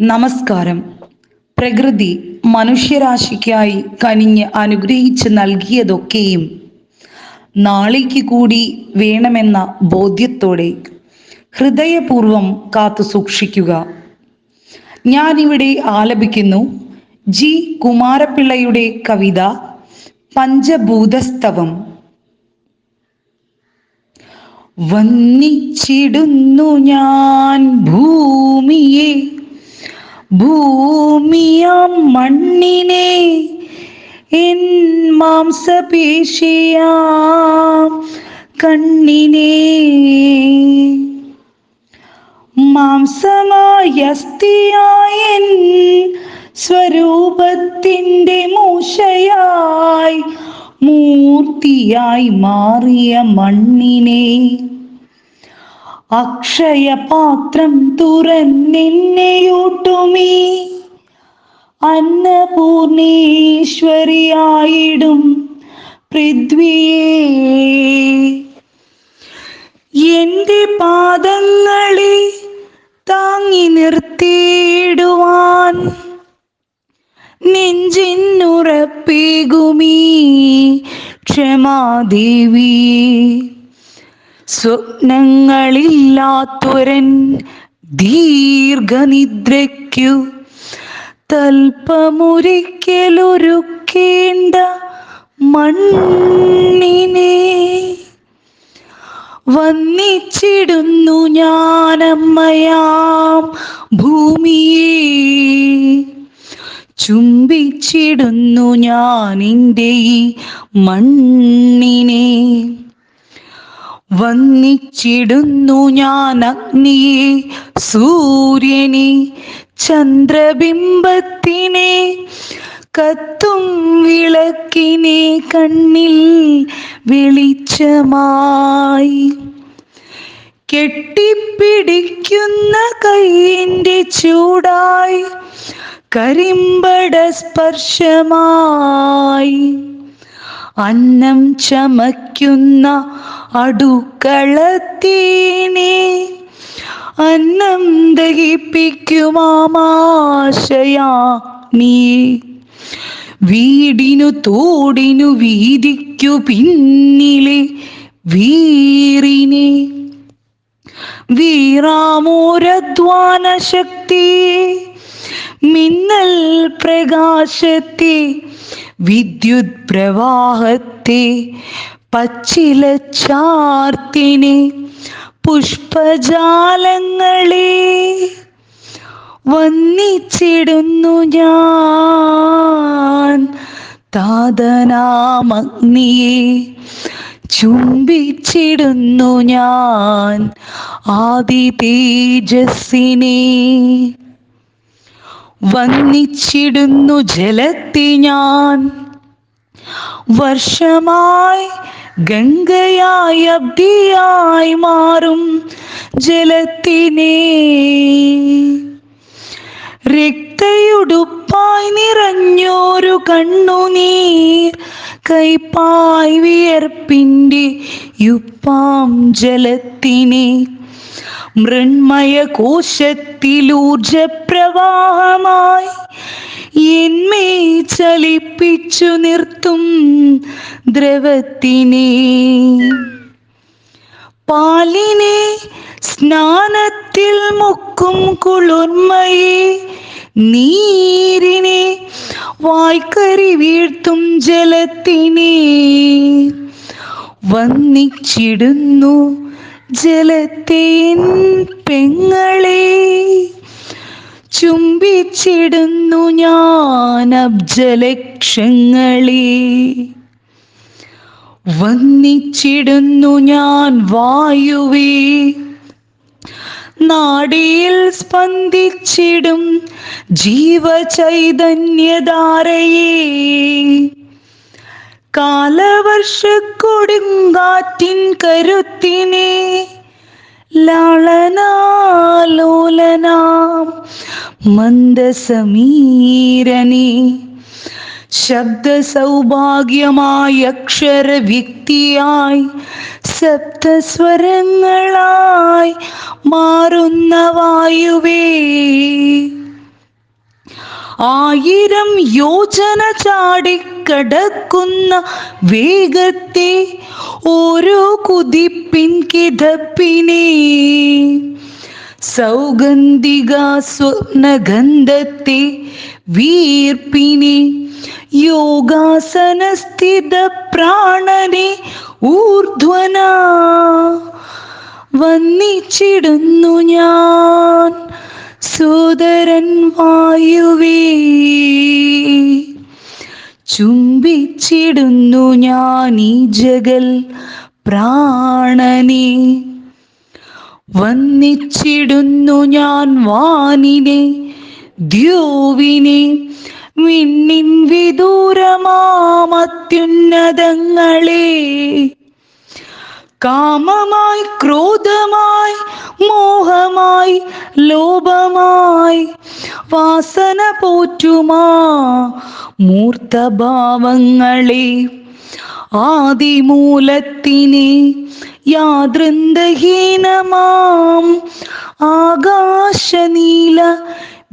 നമസ്കാരം. പ്രകൃതി മനുഷ്യരാശിക്കായി കനിഞ്ഞ് അനുഗ്രഹിച്ച് നൽകിയതൊക്കെയും നാളേക്ക് കൂടി വേണമെന്ന ബോധ്യത്തോടെ ഹൃദയപൂർവം കാത്തു സൂക്ഷിക്കുക. ഞാനിവിടെ ആലപിക്കുന്നു ജി കുമാരപിള്ളയുടെ കവിത പഞ്ചഭൂതസ്തവം. വന്നിച്ചിടുന്നു ഞാൻ ഭൂമിയെ ഭൂമിയാം മണ്ണിനെ എൻ മാംസപേശിയാം കണ്ണിനെ. മാംസമായ അസ്ഥിയായൻ സ്വരൂപത്തിന്റെ മൂശയായി മൂർത്തിയായി മാറിയ മണ്ണിനെ. അക്ഷയപാത്രം തുറന്നിന്നെയൂട്ടുമീ അന്നപൂർണേശ്വരിയായിടും പൃഥ്വിയേ. എന്റെ പാദങ്ങളെ താങ്ങി നിർത്തിയിടുവാൻ നെഞ്ചിനുറപ്പേകുമീ ക്ഷമാദേവി. സ്വപ്നങ്ങളില്ലാത്തൊരൻ ദീർഘനിദ്രയ്ക്കു തൽപ്പമൊരിക്കലൊരുക്കേണ്ട മണ്ണിനെ വന്നിച്ചിടുന്നു ഞാനമ്മയാം ഭൂമിയെ. ചുംബിച്ചിടുന്നു ഞാനിന്റെ ഈ മണ്ണിനെ. വന്നിച്ചിടുന്നു ഞാൻ അഗ്നിയെ സൂര്യനെ ചന്ദ്രബിംബത്തിനെ കത്തും വിളക്കിനെ കണ്ണിൽ വെളിച്ചമായി. കെട്ടിപ്പിടിക്കുന്ന കൈയിന്റെ ചൂടായി കരിമ്പട സ്പർശമായി. അന്നം ചമയ്ക്കുന്ന അടുക്കളത്തീനെ അന്നം ദഹിപ്പിക്കുമാമാശയാ നീ. വീടിനു തോടിനു വീതിക്കു പിന്നിലെ വീറിനെ. വീറാമൂരധ്വാന ശക്തി മിന്നൽ പ്രകാശത്തെ വിദ്യുത് പ്രവാഹത്തെ പച്ചില ചാർത്തിനി പുഷ്പജാലങ്ങളെ വന്നിച്ചിടുന്നു ഞാൻ. താതനാമഗ്നിയെ ചുംബിച്ചിടുന്നു ഞാൻ. ആദി തേജസ്സിനെ വന്നിച്ചിടുന്നു ജലത്തെ ഞാൻ. വർഷമായി ഗംഗയായി അബ്ദിയായി മാറും ജലത്തിനെ. രക്തയുടുപ്പായി നിറഞ്ഞോരു കണ്ണുനീർ കൈപ്പായി വിയർപ്പിന്റെ യുപ്പാം ജലത്തിനെ. മൃണ്മയ കോശത്തിലൂർജപ്രവാഹമായി എന്മേ ചലിപ്പിച്ചു നിർത്തും ദ്രവത്തിനെ. പാലിനെ സ്നാനത്തിൽ മുക്കും കുളിർമയെ നീരിനെ വായ്ക്കരി വീഴ്ത്തും ജലത്തിനെ. വന്നിച്ചിടുന്നു ജലത്തേൻ പെങ്ങളെ. ചുംബിച്ചിടുന്നു ഞാൻ അബ്ജലക്ഷങ്ങളെ. വന്നിച്ചിടുന്നു ഞാൻ വായുവേ. നാടിയിൽ സ്പന്ദിച്ചിടും ജീവചൈതന്യധാരയേ. കാലവർഷക്കൊടുങ്കാറ്റിൻ കരുത്തിനെ ലാളനാലോലനാം മന്ദസമീരനെ ശബ്ദ സൗഭാഗ്യമായ അക്ഷര വ്യക്തിയായി സപ്തസ്വരങ്ങളായി മാറുന്ന വായുവേ. ആയിരം യോജന ചാടിക്കടക്കുന്ന വേഗത്തെ ഓരോ കുതിപ്പിൻ കിതപ്പിനെ. സൗഗന്ധിക സ്വപ്നഗന്ധത്തെ വീർപ്പിനെ. യോഗാസനസ്ഥിത പ്രാണനെ ഊർധ്വന. വന്നിച്ചിടുന്നു ഞാൻ സോദരൻ വായുവേ. ചുംബിച്ചിടുന്നു ഞാൻ ഈ ജഗൽ പ്രാണനെ. വന്നിച്ചിടുന്നു ഞാൻ വാനിനെ ദ്യോവിനെ. വിണ്ണിൻ വിദൂരമാമത്യുന്നതങ്ങളെ. കാമമായി ക്രോധമായി മോഹമായി ലോഭമായി വാസന പോറ്റുമാ മൂർത്തഭാവങ്ങളെ. ആദിമൂലത്തിനെ യാതൃന്ദഹീനമാം ആകാശനീല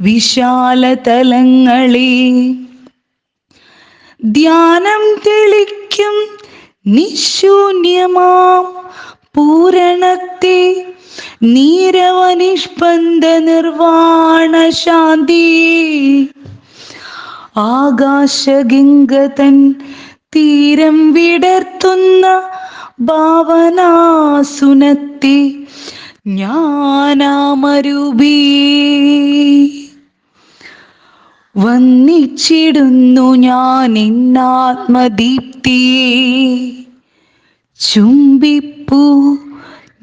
വിശാലതലങ്ങളെ. ധ്യാനം തെളിക്കും നിശൂന്യമാം പൂരണത്തെ നീരവനിഷ്പന്ദ നിർവാണ ശാന്തി. ആകാശഗിംഗതൻ തീരം വിടർത്തുന്ന ഭാവനാസുനത്തി ജ്ഞാനാമരൂപീ വന്നിച്ചിടുന്നു ഞാൻ ഇന്നാത്മദീപ്തി ചുംബിപ്പു